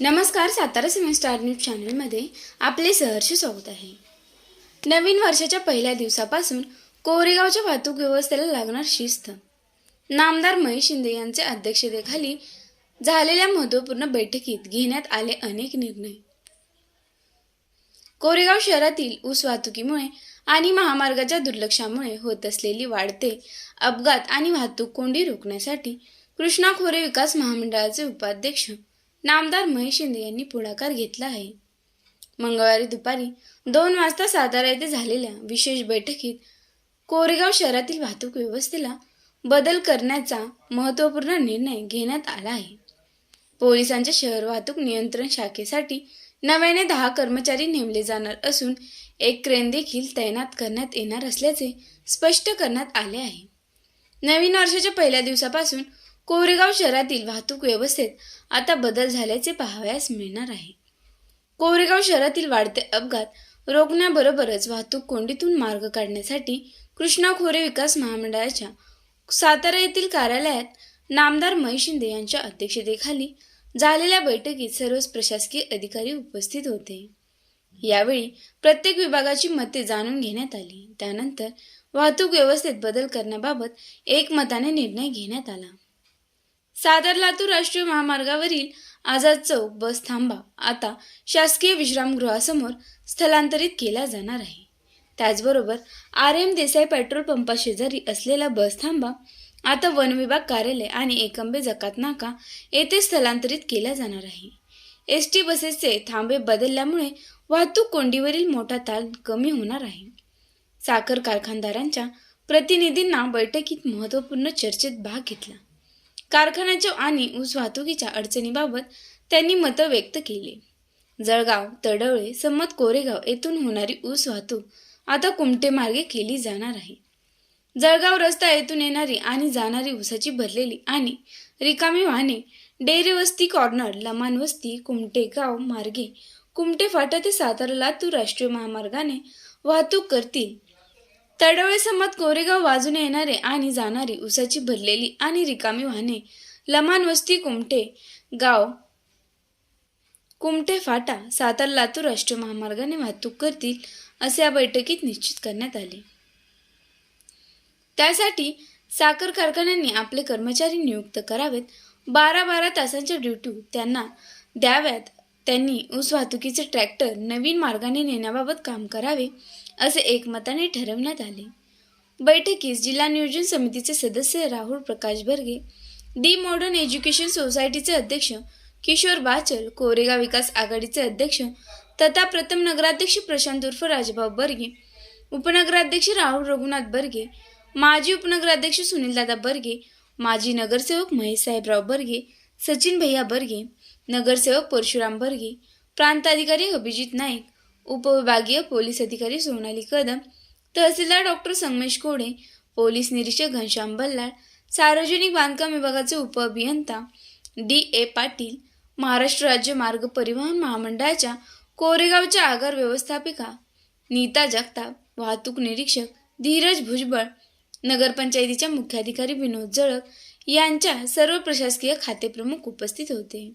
नमस्कार Satara cement star news चॅनलमध्ये आपले सहर्ष स्वागत आहे. नवीन वर्षाच्या पहिल्या दिवसापासून कोरेगावच्या वाहतूक व्यवस्थेला लागणार शिस्त. नामदार महेश शिंदे यांच्या अध्यक्षतेखाली झालेल्या महत्त्वपूर्ण बैठकीत घेण्यात आले अनेक निर्णय. कोरेगाव शहरातील ऊस वाहतुकीमुळे आणि महामार्गाच्या दुर्लक्षामुळे होत असलेली वाढते अपघात आणि वाहतूक कोंडी रोखण्यासाठी कृष्णा खोरे विकास महामंडळाचे उपाध्यक्ष नामदार महेश शिंदे यांनी पुढाकार घेतला आहे. मंगळवारी दुपारी दोन वाजता सातारा येथे झालेल्या विशेष बैठकीत कोरेगाव शहरातील वाहतूक व्यवस्थेला बदल करण्याचा महत्त्वपूर्ण निर्णय घेण्यात आला आहे. पोलिसांच्या शहर वाहतूक नियंत्रण शाखेसाठी नव्याने दहा कर्मचारी नेमले जाणार असून एक क्रेन देखील तैनात करण्यात येणार असल्याचे स्पष्ट करण्यात आले आहे. नवीन वर्षाच्या पहिल्या दिवसापासून कोरेगाव शहरातील वाहतूक व्यवस्थेत आता बदल झाल्याचे पाहावयास मिळणार आहे. कोरेगाव शहरातील वाढते अपघात रोखण्याबरोबरच वाहतूक कोंडीतून मार्ग काढण्यासाठी कृष्णा खोरे विकास महामंडळाच्या सातारा येथील कार्यालयात नामदार महेश शिंदे यांच्या अध्यक्षतेखाली झालेल्या बैठकीत सर्व प्रशासकीय अधिकारी उपस्थित होते. यावेळी प्रत्येक विभागाची मते जाणून घेण्यात आली. त्यानंतर वाहतूक व्यवस्थेत बदल करण्याबाबत एकमताने निर्णय घेण्यात आला. सादर लातूर राष्ट्रीय महामार्गावरील आझाद चौक बस थांबा. आता शासकीय विश्रामगृहासमोर स्थलांतरित केला जाणार आहे. त्याचबरोबर आर एम देसाई पेट्रोल पंपाशेजारी असलेला बस थांबा. आता वन विभाग कार्यालय आणि एकंबे जकात नाका येथे स्थलांतरित केला जाणार आहे. एस टी बसेसचे थांबे बदलल्यामुळे वाहतूक कोंडीवरील मोठा ताण कमी होणार आहे. साखर कारखानदारांच्या प्रतिनिधींना बैठकीत महत्त्वपूर्ण चर्चेत भाग घेतला. कारखान्याच्या आणि ऊस वाहतुकीच्या अडचणीबाबत त्यांनी मतं व्यक्त केली. जळगाव तडवळे संमत कोरेगाव येथून होणारी ऊस वाहतूक आता कुमटे मार्गे केली जाणार आहे. जळगाव रस्ता येथून येणारी आणि जाणारी ऊसाची भरलेली आणि रिकामी वाहने डेरे वस्ती कॉर्नर लमान वस्ती कुमटे गाव मार्गे कुमटे फाटा ते सातारा लातूर राष्ट्रीय महामार्गाने वाहतूक करतील. तडवळे समात कोरेगाव बाजूने येणारे आणि जाणारी उसाची भरलेली आणि रिकामी वाहने. लमान वस्ती कुमटे गाव. कुमटे फाटा सातारा लातूर राष्ट्रीय महामार्गाने वाहतूक करतील असे या बैठकीत निश्चित करण्यात आले. त्यासाठी साखर कारखान्यांनी आपले कर्मचारी नियुक्त करावेत. बारा बारा तासांच्या ड्युटी त्यांना द्याव्यात. त्यांनी ऊस वाहतुकीचे ट्रॅक्टर नवीन मार्गाने नेण्याबाबत काम करावे असे एकमताने ठरवण्यात आले. बैठकीस जिल्हा नियोजन समितीचे सदस्य Rahul Prakash Barge the modern education सोसायटीचे अध्यक्ष किशोर बाचल कोरेगाव विकास आघाडीचे अध्यक्ष तथा प्रथम नगराध्यक्ष प्रशांत उर्फ राजभाऊ बर्गे उपनगराध्यक्ष राहुल रघुनाथ बर्गे माजी उपनगराध्यक्ष सुनीलदादा बर्गे माजी नगरसेवक महेश साहेबराव बर्गे सचिन भैया बर्गे नगरसेवक परशुराम भरगे प्रांताधिकारी अभिजित नाईक उपविभागीय पोलीस अधिकारी सोनाली कदम तहसीलदार डॉक्टर संगमेश कोडे पोलीस निरीक्षक घनश्याम बल्लाळ सार्वजनिक बांधकाम विभागाचे उपअभियंता डी ए पाटील महाराष्ट्र राज्य मार्ग परिवहन महामंडळाच्या कोरेगावच्या आगार व्यवस्थापिका नीता जगताप वाहतूक निरीक्षक धीरज भुजबळ नगरपंचायतीच्या मुख्याधिकारी विनोद जळक यांच्या सर्व प्रशासकीय खातेप्रमुख उपस्थित होते.